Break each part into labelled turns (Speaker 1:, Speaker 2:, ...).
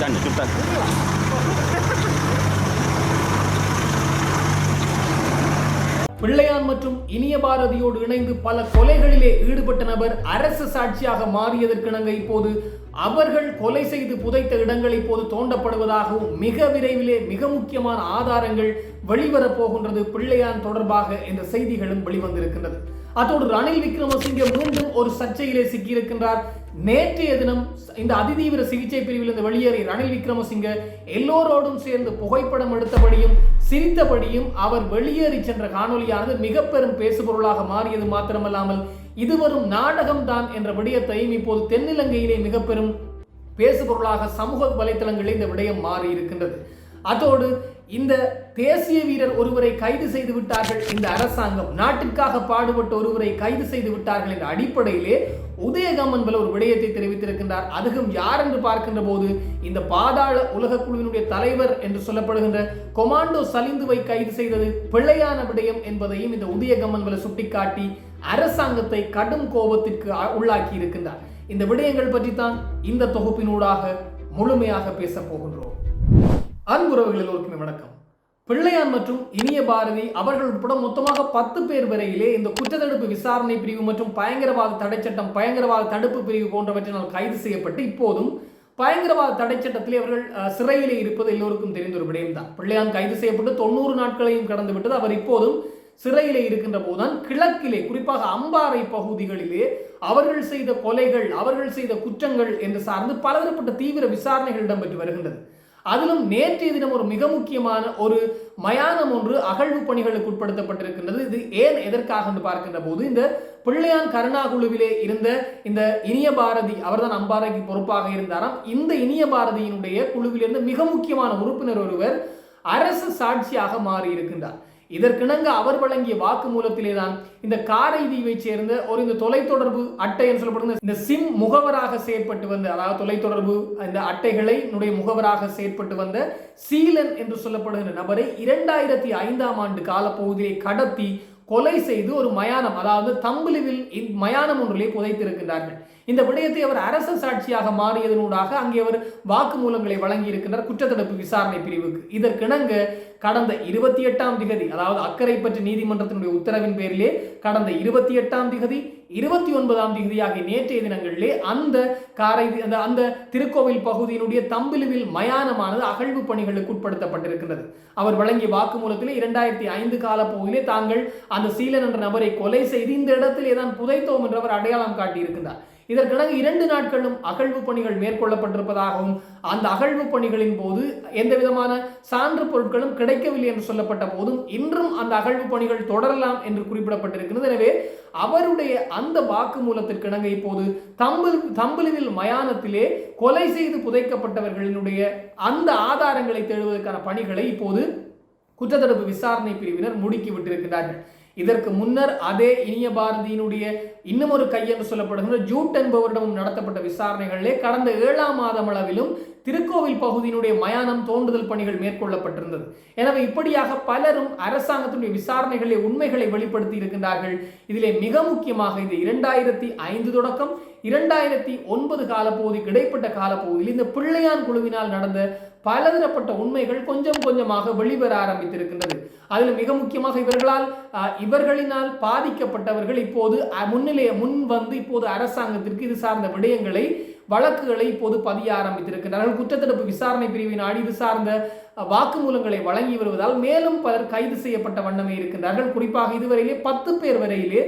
Speaker 1: Done, you've done.
Speaker 2: Pillayan மற்றும் இனிய பாரதியோடு இணைந்து பல கொலைகளிலே ஈடுபட்ட நபர் அரசு சாட்சியாக மாறியதற்கிணங்க இப்போது அவர்கள் கொலை செய்து புதைத்த இடங்கள் இப்போது தோண்டப்படுவதாகவும் மிக விரைவிலே மிக முக்கியமான ஆதாரங்கள் வெளிவரப் போகின்றது பிள்ளையான் தொடர்பாக என்ற செய்திகளும் வெளிவந்திருக்கின்றது அதோடு ரணில் விக்ரமசிங்கே மீண்டும் ஒரு சர்ச்சையிலே சிக்கியிருக்கின்றார் நேற்றைய தினம் இந்த அதிதீவிர சிகிச்சை பிரிவில் இருந்து வெளியேறி ரணில் விக்ரமசிங்க எல்லோரோடும் சேர்ந்து புகைப்படம் எடுத்தபடியும் சிரித்தபடியும் அவர் வெளியேறி சென்ற காணொலியானது மிக பெரும் பேசுபொருளாக மாறியது மாத்திரமல்லாமல் இதுவரும் நாடகம்தான் என்ற விடயத்தையும் இப்போது தென்னிலங்கையிலே மிக பெரும் பேசுபொருளாக சமூக வலைத்தளங்களில் இந்த விடயம் மாறி இருக்கின்றது அதோடு இந்த தேசிய வீரர் ஒருவரை கைது செய்து விட்டார்கள் இந்த அரசாங்கம். நாட்டிற்காக பாடுபட்ட ஒருவரை கைது செய்து விட்டார்கள் என்ற அடிப்படையிலே உதயகம்மன் பல ஒரு விடயத்தை தெரிவித்திருக்கின்றார். அதுவும் யார் என்று பார்க்கின்ற போது இந்த பாதாள உலக குழுவினுடைய தலைவர் என்று சொல்லப்படுகின்ற கொமாண்டோ சலிந்துவை கைது செய்தது பிழையான விடயம் என்பதையும் இந்த உதயகம்மன் பல சுட்டிக்காட்டி அரசாங்கத்தை கடும் கோபத்திற்கு உள்ளாக்கி இருக்கின்றார் இந்த விடயங்கள் பற்றி தான் இந்த தொகுப்பினூடாக முழுமையாக பேச போகின்றோம். அன்புறவுகளில் எல்லோருக்குமே வணக்கம். பிள்ளையான் மற்றும் இனிய பாரதி அவர்கள் உட்பட மொத்தமாக பத்து பேர் வரையிலே இந்த குற்றத்தடுப்பு விசாரணை பிரிவு மற்றும் பயங்கரவாத தடைச்சட்டம் பயங்கரவாத தடுப்பு பிரிவு போன்றவற்றினால் கைது செய்யப்பட்டு இப்போதும் பயங்கரவாத தடைச்சட்டத்திலே அவர்கள் சிறையிலே இருப்பது எல்லோருக்கும் தெரிந்த ஒரு விடயம்தான். பிள்ளையான் கைது செய்யப்பட்டு தொண்ணூறு நாட்களையும் கடந்து விட்டது அவர் இப்போதும் சிறையிலே இருக்கின்ற போதுதான் கிழக்கிலே குறிப்பாக அம்பாறை பகுதிகளிலே அவர்கள் செய்த கொலைகள் அவர்கள் செய்த குற்றங்கள் என்று சார்ந்து பலதரப்பட்ட தீவிர விசாரணைகள் இடம்பெற்று வருகின்றது. அதிலும் நேற்றைய தினம் ஒரு மிக முக்கியமான ஒரு மயானம் ஒன்று அகழ்வு பணிகளுக்கு உட்படுத்தப்பட்டிருக்கின்றது. இது ஏன் எதற்காக என்று பார்க்கின்ற போது இந்த பிள்ளையான் கருணா குழுவிலே இருந்த இந்த இனிய பாரதி அவர்தான் அம்பாறைக்கு பொறுப்பாக இருந்தாராம். இந்த இனிய பாரதியினுடைய குழுவிலிருந்து மிக முக்கியமான உறுப்பினர் ஒருவர் அரசு சாட்சியாக மாறி இருக்கின்றார் இதற்கிணங்க அவர் வழங்கிய வாக்குமூலத்திலே தான் இந்த காரைதீவை சேர்ந்த ஒரு இந்த தொலைத்தொடர்பு அட்டை என்று சொல்லப்படுகிற இந்த சிம் முகவராக செயற்பட்டு வந்த அதாவது தொலைத்தொடர்பு இந்த அட்டைகளை என்னுடைய முகவராக செயற்பட்டு வந்த சீலன் என்று சொல்லப்படுகிற நபரை இரண்டாயிரத்தி ஐந்தாம் ஆண்டு காலப்பகுதியை கடத்தி கொலை செய்து ஒரு மயானம் அதாவது தம்பிலுவில் மயானம் ஒன்றிலே புதைத்திருக்கின்றார்கள். இந்த விடயத்தை அவர் அரச சாட்சியாக மாறியதனூடாக அங்கே அவர் வாக்குமூலங்களை வழங்கி குற்றத்தடுப்பு விசாரணை பிரிவுக்கு. இதற்கிணங்க கடந்த இருபத்தி எட்டாம் திகதி அதாவது அக்கறை பற்றி நீதிமன்றத்தினுடைய உத்தரவின் பேரிலே கடந்த இருபத்தி எட்டாம் திகதி இருபத்தி ஒன்பதாம் திகதி ஆகிய நேற்றைய தினங்களிலே அந்த காரை அந்த அந்த திருக்கோவில் பகுதியினுடைய தம்பிலுவில் மயானமானது அகழ்வு பணிகளுக்கு உட்படுத்தப்பட்டிருக்கின்றது. அவர் வழங்கிய வாக்குமூலத்திலே இரண்டாயிரத்தி ஐந்து கால தாங்கள் அந்த சீலன் என்ற நபரை கொலை செய்து இந்த இடத்திலே தான் புதைத்தோம் என்று அவர் அடையாளம் காட்டியிருக்கிறார் இதற்கிடங்கு இரண்டு நாட்களும் அகழ்வு பணிகள் மேற்கொள்ளப்பட்டிருப்பதாகவும் அந்த அகழ்வு பணிகளின் போது எந்த விதமான சான்று பொருட்களும் கிடைக்கவில்லை என்று சொல்லப்பட்ட போதும் இன்றும் அந்த அகழ்வு பணிகள் தொடரலாம் என்று குறிப்பிடப்பட்டிருக்கிறது. எனவே அவருடைய அந்த வாக்குமூலத்திற்கிணங்க இப்போது தம்பு தம்புலுவில் மயானத்திலே கொலை செய்து புதைக்கப்பட்டவர்களினுடைய அந்த ஆதாரங்களை தேடுவதற்கான பணிகளை இப்போது குற்றத்தடுப்பு விசாரணை பிரிவினர் முடுக்கிவிட்டிருக்கிறார்கள் இதற்கு முன்னர் அதே இனிய பாரதியினுடைய இன்னும் ஒரு கையென்று சொல்லப்படுகின்ற ஜூட் என்பவரிடமும் நடத்தப்பட்ட விசாரணைகளிலே கடந்த ஏழாம் மாதம் அளவிலும் திருக்கோவில் பகுதியினுடைய மயானம் தோண்டுதல் பணிகள் மேற்கொள்ளப்பட்டிருந்தது. எனவே இப்படியாக பலரும் அரசாங்கத்தினுடைய விசாரணைகளிலே உண்மைகளை வெளிப்படுத்தி இருக்கின்றார்கள். இதிலே மிக முக்கியமாக இது இரண்டாயிரத்தி ஐந்து தொடக்கம் இரண்டாயிரத்தி ஒன்பது காலப்பகுதிக்கு இடைப்பட்ட காலப்பகுதியில் இந்த பிள்ளையான் குழுவினால் நடந்த பலதரப்பட்ட உண்மைகள் கொஞ்சம் கொஞ்சமாக வெளிவர ஆரம்பித்திருக்கின்றது. அதில் மிக முக்கியமாக இவர்களால் இவர்களினால் பாதிக்கப்பட்டவர்கள் இப்போது முன்னிலையை முன்னிலைய முன் வந்து இப்போது அரசாங்கத்திற்கு இது சார்ந்த விடயங்களை வழக்குகளை இப்போது பதிய ஆரம்பித்திருக்கின்றார்கள். குற்றத்தடுப்பு விசாரணை பிரிவின் நாடி இது சார்ந்த வாக்குமூலங்களை வழங்கி வருவதால் மேலும் பலர் கைது செய்யப்பட்ட வண்ணமே இருக்கின்றார்கள். குறிப்பாக இதுவரையிலே பத்து பேர் வரையிலே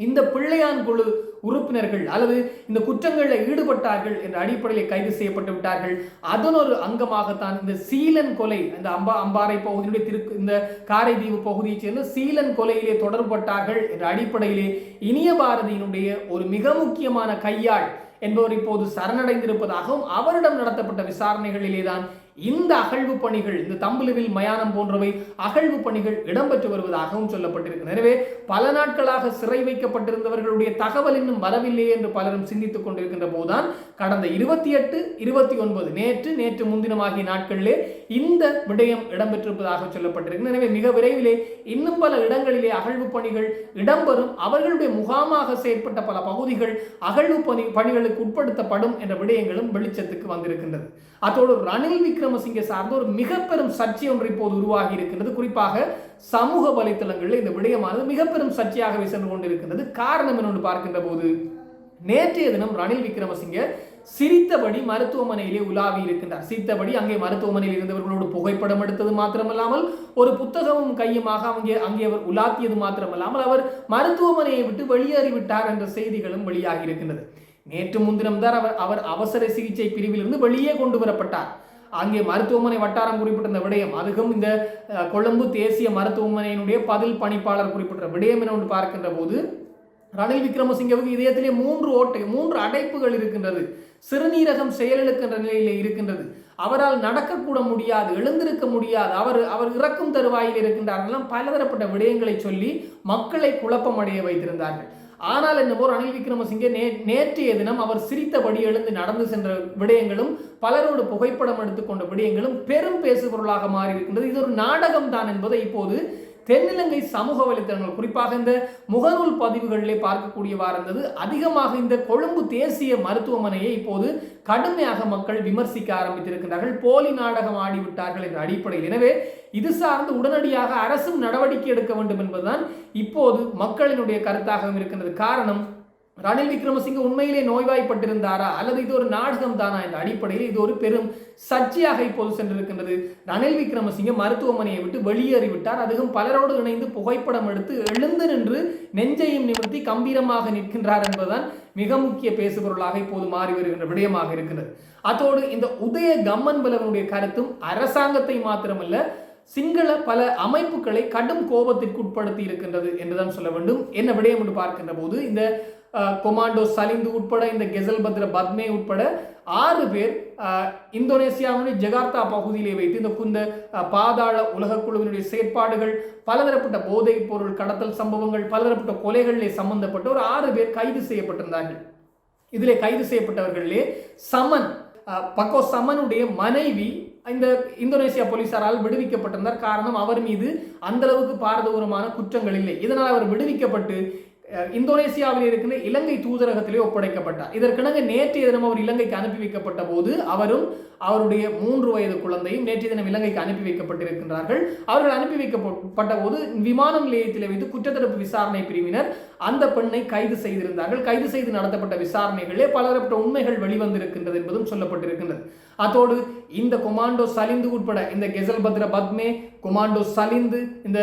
Speaker 2: இந்த பிள்ளையான் குழு உறுப்பினர்கள் அல்லது இந்த குற்றங்களில் ஈடுபட்டார்கள் என்ற அடிப்படையில் கைது செய்யப்பட்டு விட்டார்கள். அதன் ஒரு அங்கமாகத்தான் இந்த சீலன் கொலை இந்த அம்பா அம்பாறை பகுதியுடைய திரு இந்த காரைதீவு பகுதியைச் சேர்ந்த சீலன் கொலையிலே தொடர்பட்டார்கள் என்ற அடிப்படையிலே இனிய பாரதியினுடைய ஒரு மிக முக்கியமான கையாள் என்பவர் இப்போது சரணடைந்திருப்பதாகவும் அவரிடம் நடத்தப்பட்ட விசாரணைகளிலே தான் இந்த அகழ்வு பணிகள் இந்த தம்புலுவில் மயானம் போன்றவை அகழ்வு பணிகள் இடம்பெற்று வருவதாகவும் சொல்லப்பட்டிருக்கு. எனவே பல நாட்களாக சிறை வைக்கப்பட்டிருந்தவர்களுடைய தகவல் இன்னும் வரவில்லையே என்று பலரும் சிந்தித்துக் கொண்டிருக்கின்ற போதுதான் கடந்த இருபத்தி எட்டு இருபத்தி ஒன்பது நேற்று நேற்று முன்தினம் ஆகிய நாட்களிலே இந்த விடயம் இடம்பெற்றிருப்பதாக சொல்லப்பட்டிருக்கு எனவே மிக விரைவிலே இன்னும் பல இடங்களிலே அகழ்வு பணிகள் இடம்பெறும். அவர்களுடைய முகாமாக செயற்பட்ட பல பகுதிகள் அகழ்வு பணி பணிகளுக்கு உட்படுத்தப்படும் என்ற விடயங்களும் வெளிச்சத்துக்கு வந்திருக்கின்றது. அதோடு ரணில் விக்ரமசிங்கே சார்ந்த ஒரு மிக பெரும் சர்ச்சை ஒன்று இப்போது உருவாகி இருக்கின்றது. குறிப்பாக சமூக வலைத்தளங்களில் இந்த விடயமானது மிக பெரும் சர்ச்சையாகவே சென்று கொண்டிருக்கின்றது. காரணம் என்னொன்று பார்க்கின்ற போது நேற்றைய தினம் ரணில் விக்ரமசிங்கே சிரித்தபடி மருத்துவமனையிலே உலாவி இருக்கின்றார். சிரித்தபடி அங்கே மருத்துவமனையில் இருந்தவர்களோடு புகைப்படம் எடுத்தது மாத்திரமல்லாமல் ஒரு புத்தகமும் கையுமாக அங்கே அங்கே அவர் உலாத்தியது மாத்திரமல்லாமல் அவர் மருத்துவமனையை விட்டு வெளியேறிவிட்டார் என்ற செய்திகளும் வெளியாகி இருக்கின்றது. நேற்று முன்தினம்தான் அவர் அவர் அவசர சிகிச்சை பிரிவிலிருந்து வெளியே கொண்டு வரப்பட்டார். அங்கே மருத்துவமனை வட்டாரம் குறிப்பிட்ட விடயம் அதுக்கும் இந்த கொழும்பு தேசிய மருத்துவமனையினுடைய பதில் பணிப்பாளர் குறிப்பிட்ட விடயம் என்ன ஒன்று பார்க்கின்ற போது ரணில் விக்ரமசிங்கவுக்கு இதயத்திலே மூன்று ஓட்டை மூன்று அடைப்புகள் இருக்கின்றது. சிறுநீரகம் செயலிழக்கின்ற நிலையிலே இருக்கின்றது. அவரால் நடக்கக்கூட முடியாது எழுந்திருக்க முடியாது. அவர் அவர் இறக்கும் தருவாயில் இருக்கின்றார்கள்லாம் பலதரப்பட்ட விடயங்களை சொல்லி மக்களை குழப்பமடைய வைத்திருந்தார்கள். ஆனால் என்னவோ ரணில் விக்ரமசிங்கே நே நேற்றைய தினம் அவர் சிரித்தபடி எழுந்து நடந்து சென்ற விடயங்களும் பலரோடு புகைப்படம் எடுத்துக்கொண்ட விடயங்களும் பெரும் பேசுபொருளாக மாறி இருக்கின்றது இது ஒரு நாடகம் தான் என்பதை இப்போது தென்னிலங்கை சமூக வலைத்தளங்கள் குறிப்பாக இந்த முகநூல் பதிவுகளிலே பார்க்கக்கூடியவா இருந்தது அதிகமாக இந்த கொழும்பு தேசிய மருத்துவமனையை இப்போது கடுமையாக மக்கள் விமர்சிக்க ஆரம்பித்திருக்கிறார்கள் போலி நாடகம் ஆடிவிட்டார்கள் என்ற அடிப்படையில். எனவே இது சார்ந்து உடனடியாக அரசும் நடவடிக்கை எடுக்க வேண்டும் என்பதுதான் இப்போது மக்களினுடைய கருத்தாகவும் இருக்கின்றது. காரணம் ரணில் விக்ரமசிங்க உண்மையிலே நோய்வாய்ப்பட்டிருந்தாரா? அல்லது இது ஒரு நாடகம் தானா என்ற அடிப்படையில் இது ஒரு பெரும் சர்ச்சையாக இப்போது சென்றிருக்கின்றது. ரணில் விக்ரமசிங்க மருத்துவமனையை விட்டு வெளியேறிவிட்டார். அதுவும் பலரோடு இணைந்து புகைப்படம் எடுத்து எழுந்து நின்று நெஞ்சையும் நிமிர்த்தி கம்பீரமாக நிற்கின்றார் என்பதுதான் மிக முக்கிய பேசுபொருளாக இப்போது மாறி வருகின்ற விடயமாக இருக்கிறது. அதோடு இந்த உதய கம்மன் பலவனுடைய கருத்தும் அரசாங்கத்தை மாத்திரமல்ல சிங்கள பல அமைப்புகளை கடும் கோபத்திற்கு உட்படுத்தி இருக்கின்றது என்றுதான் சொல்ல வேண்டும். என்ன விடயம் என்று பார்க்கின்ற போது இந்த கொமாண்டோ சலிந்து உட்பட இந்த கெசல் பத்ர பத்மே உட்பட ஆறு பேர் அஹ், இந்தோனேசியாவினுடைய ஜகார்த்தா பகுதியிலே வைத்து இந்த குந்த பாதாள உலக குழுவினுடைய செயற்பாடுகள் பலதரப்பட்ட போதைப் பொருள் கடத்தல் சம்பவங்கள் பலதரப்பட்ட கொலைகளிலே சம்பந்தப்பட்ட ஒரு ஆறு பேர் கைது செய்யப்பட்டிருந்தார்கள். இதிலே கைது செய்யப்பட்டவர்களிலே சமன் பக்கோ சமனுடைய மனைவி இந்த இந்தோனேசியா போலீசாரால் விடுவிக்கப்பட்டிருந்தார். காரணம் அவர் மீது அந்த அளவுக்கு பாரதூரமான குற்றங்கள் இல்லை. இதனால் அவர் விடுவிக்கப்பட்டு இந்தோனேசியாவில் இருக்கிற இலங்கை தூதரகத்திலே ஒப்படைக்கப்பட்டார். இதற்கிணங்க நேற்றைய தினம் அவர் இலங்கைக்கு அனுப்பி வைக்கப்பட்ட போது அவரும் அவருடைய மூன்று வயது குழந்தையும் நேற்றைய தினம் இலங்கைக்கு அனுப்பி வைக்கப்பட்டிருக்கின்றார்கள். அவர்கள் அனுப்பி வைக்கப்பட்ட போது விமான நிலையத்தில் வைத்து குற்றத்தடுப்பு விசாரணை பிரிவினர் அந்த பெண்ணை கைது செய்திருந்தார்கள். கைது செய்து நடத்தப்பட்ட விசாரணைகளிலே பலதரப்பட்ட உண்மைகள் வெளிவந்திருக்கின்றது என்பதும் சொல்லப்பட்டிருக்கின்றது. அதோடு இந்த கொமாண்டோ சலிந்து உட்பட இந்த கெசல் பத்ர பத்மே கொமாண்டோ சலிந்து இந்த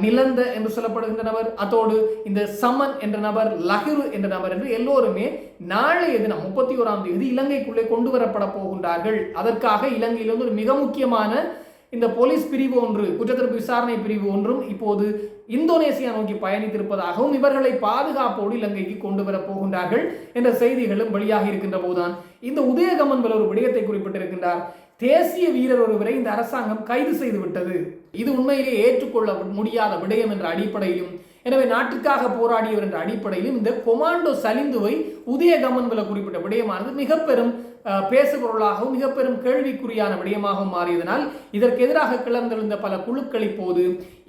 Speaker 2: நிலந்த என்று சொல்லப்படுகின்ற நபர் அதோடு இந்த சமன் என்ற நபர் லஹிரு என்ற நபர் என்று எல்லோருமே நாளைய தினம் முப்பத்தி ஓராம் தேதி இலங்கைக்குள்ளே கொண்டு வரப்பட போகின்றார்கள். அதற்காக இலங்கையிலிருந்து ஒரு மிக முக்கியமான இந்த போலீஸ் பிரிவு ஒன்று குற்றத்தடுப்பு விசாரணை பிரிவு ஒன்றும் இப்போது இந்தோனேசியா நோக்கி பயணித்திருப்பதாகவும் இவர்களை பாதுகாப்போடு இலங்கைக்கு கொண்டு வர போகின்றார்கள் என்ற செய்திகளும் வெளியாக இருக்கின்ற போதுதான் இந்த உதயகமன் ஒரு விடயத்தை குறிப்பிட்டிருக்கின்றார். தேசிய வீரர் ஒருவரை இந்த அரசாங்கம் கைது செய்து விட்டது இது உண்மையிலே ஏற்றுக்கொள்ள முடியாத விடயம் என்ற அடிப்படையிலும் எனவே நாட்டுக்காக போராடியவர் என்ற அடிப்படையிலும் இந்த கொமாண்டோ சலிந்துவை உதயகமன் வில குறிப்பிட்ட விடயமானது மிக பெரும் அஹ், பேசுபொருளாகவும் மிக பெரும் கேள்விக்குறியான விடயமாகவும் மாறியதனால் இதற்கு எதிராக கிளர்ந்தெழுந்த பல குழுக்கள் இப்போது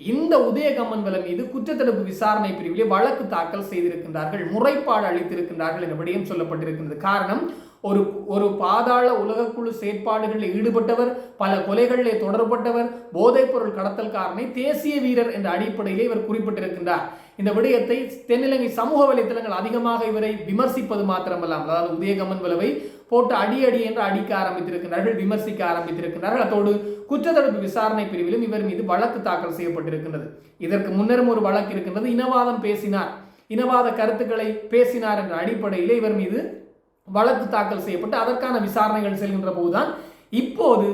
Speaker 2: இந்த உதயகமன் வில மீது குற்றத்தடுப்பு விசாரணை பிரிவிலே வழக்கு தாக்கல் செய்திருக்கின்றார்கள் முறைப்பாடு அளித்திருக்கின்றார்கள் என்ற விடயம் சொல்லப்பட்டிருக்கின்றது. காரணம் ஒரு ஒரு பாதாள உலகக்குழு செயற்பாடுகளில் ஈடுபட்டவர் பல கொலைகளிலே தொடர்பட்டவர் போதைப்பொருள் கடத்தல்காரனை தேசிய வீரர் என்ற அடிப்படையிலே இவர் குறிப்பிட்டிருக்கின்றார். இந்த விடயத்தை தென்னிலங்கை சமூக வலைத்தளங்கள் அதிகமாக இவரை விமர்சிப்பது மாத்திரமல்லாமல் அதாவது உதயகமன் விளவை போட்டு அடி அடி என்று அடிக்க ஆரம்பித்திருக்கிறார்கள் விமர்சிக்க ஆரம்பித்திருக்கிறார்கள் அதோடு குற்றத்தடுப்பு விசாரணை பிரிவிலும் இவர் மீது வழக்கு தாக்கல் செய்யப்பட்டிருக்கின்றது. இதற்கு முன்னரும் ஒரு வழக்கு இருக்கின்றது. இனவாதம் பேசினார். இனவாத கருத்துக்களை பேசினார் என்ற அடிப்படையிலே இவர் மீது வழக்கு தாக்கல் செய்யப்பட்டு அதற்கான விசாரணைகள் செல்கின்ற போதுதான் இப்போது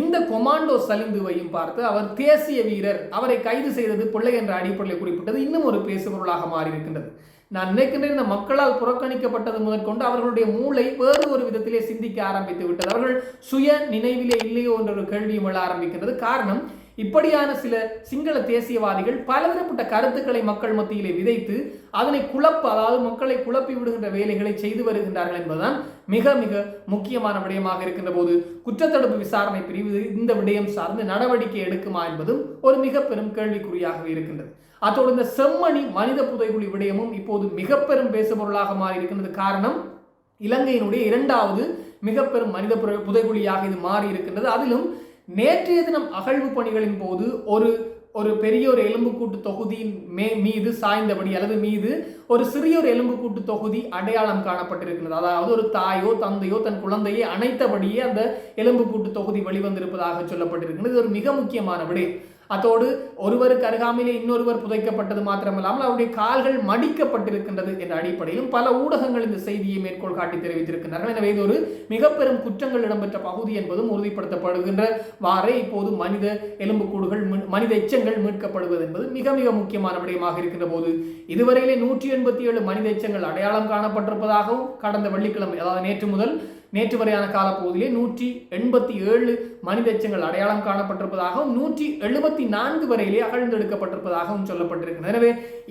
Speaker 2: இந்த கொமாண்டோ சலிந்துவையும் பார்த்து அவர் தேசிய வீரர் அவரை கைது செய்தது பிள்ளை என்ற அடிப்படையில் குறிப்பிட்டது இன்னும் ஒரு பேசுபொருளாக மாறியிருக்கின்றது. நான் நினைக்கின்றேன் இந்த மக்களால் புறக்கணிக்கப்பட்டது முதற்கொண்டு அவர்களுடைய மூளை வேறு ஒரு விதத்திலே சிந்திக்க ஆரம்பித்து விட்டது. அவர்கள் சுய நினைவிலே இல்லையோ என்ற ஒரு கேள்வியும் எழ ஆரம்பிக்கின்றது. காரணம் இப்படியான சில சிங்கள தேசியவாதிகள் பலதரப்பட்ட கருத்துக்களை மக்கள் மத்தியிலே விதைத்து அதனை குழப்ப அதாவது மக்களை குழப்பி விடுகின்ற வேலைகளை செய்து வருகின்றார்கள் என்பதுதான் மிக மிக முக்கியமான விடயமாக இருக்கின்ற போது குற்றத்தடுப்பு விசாரணை பிரிவு இந்த விடயம் சார்ந்து நடவடிக்கை எடுக்குமா என்பதும் ஒரு மிக பெரும் கேள்விக்குறியாகவே இருக்கின்றது. அத்தோடு இந்த செம்மணி மனித புதைகுழி விடயமும் இப்போது மிக பெரும் பேசுபொருளாக மாறி இருக்கின்றது. காரணம் இலங்கையினுடைய இரண்டாவது மிக பெரும் மனித புர- புதைகுழியாக இது மாறி இருக்கின்றது. அதிலும் நேற்றைய தினம் அகழ்வு பணிகளின் போது ஒரு ஒரு பெரிய ஒரு எலும்புக்கூட்டு தொகுதியின் மே மீது சாய்ந்தபடி அல்லது மீது ஒரு சிறிய ஒரு எலும்புக்கூட்டு தொகுதி அடையாளம் காணப்பட்டிருக்கிறது. அதாவது ஒரு தாயோ தந்தையோ தன் குழந்தையை அணைத்தபடியே அந்த எலும்புக்கூட்டு தொகுதி வெளிவந்திருப்பதாக சொல்லப்பட்டிருக்கிறது. இது ஒரு மிக முக்கியமான விடயம் அத்தோடு ஒருவருக்கு அருகாமையிலே இன்னொருவர் புதைக்கப்பட்டது மாத்திரமல்லாமல் அவருடைய கால்கள் மடிக்கப்பட்டிருக்கின்றது என்ற அடிப்படையிலும் பல ஊடகங்கள் இந்த செய்தியை மேற்கோள் காட்டி தெரிவித்திருக்கின்றனர் எனவே இது ஒரு மிக பெரும் குற்றங்கள் இடம்பெற்ற பகுதி என்பதும் உறுதிப்படுத்தப்படுகின்ற வாரே இப்போது மனித எலும்புக்கூடுகள் மனித எச்சங்கள் மீட்கப்படுவது என்பது மிக மிக முக்கியமான விடயமாக இருக்கின்ற போது இதுவரையிலே நூற்றி எண்பத்தி ஏழு மனித எச்சங்கள் அடையாளம் காணப்பட்டிருப்பதாகவும் கடந்த வெள்ளிக்கிழமை அதாவது நேற்று முதல் நேற்று வரையான காலப்பகுதியிலே நூற்றி எண்பத்தி ஏழு மனித எச்சங்கள் அடையாளம் காணப்பட்டிருப்பதாகவும் நூற்றி எழுபத்தி நான்கு வரையிலே அகழ்ந்தெடுக்கப்பட்டிருப்பதாகவும் சொல்லப்பட்டிருக்கிறது. எனவே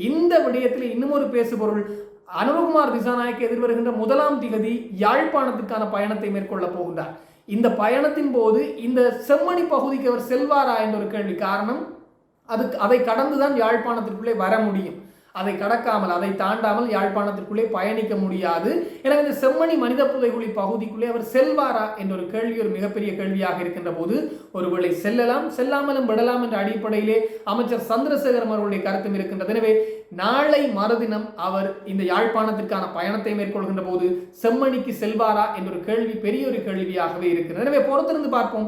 Speaker 2: இந்த விடயத்தில் இன்னும் ஒரு பேசுபொருள் அனுபகுமார் திசாநாயக்கு எதிர்வருகின்ற முதலாம் திகதி யாழ்ப்பாணத்துக்கான பயணத்தை மேற்கொள்ள போகின்றார். இந்த பயணத்தின் போது இந்த செம்மணி பகுதிக்கு அவர் செல்வாரா என்ற ஒரு கேள்வி காரணம் அதுக்கு அதை கடந்துதான் யாழ்ப்பாணத்திற்குள்ளே வர முடியும். அதை கடக்காமல் அதை தாண்டாமல் யாழ்ப்பாணத்திற்குள்ளே பயணிக்க முடியாது. எனவே இந்த செம்மணி மனித புதைகுழி பகுதிக்குள்ளே அவர் செல்வாரா என்ற ஒரு கேள்வி ஒரு மிகப்பெரிய கேள்வியாக இருக்கின்ற போது ஒருவேளை செல்லலாம் செல்லாமலும் விடலாம் என்ற அடிப்படையிலே அமைச்சர் சந்திரசேகரம் அவர்களுடைய கருத்தும் இருக்கின்றது. எனவே நாளை மறுதினம் அவர் இந்த யாழ்ப்பாணத்திற்கான பயணத்தை மேற்கொள்கின்ற போது செம்மணிக்கு செல்வாரா என்ற ஒரு கேள்வி பெரிய ஒரு கேள்வியாகவே இருக்கிறது எனவே பொறுத்திருந்து பார்ப்போம்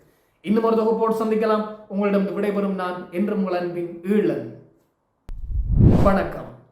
Speaker 2: இன்னும் ஒரு தொகுப்போடு சந்திக்கலாம். உங்களிடம் விடைபெறும் நான் என்றும் உங்கள் அன்பின் ஈழன். வணக்கம்.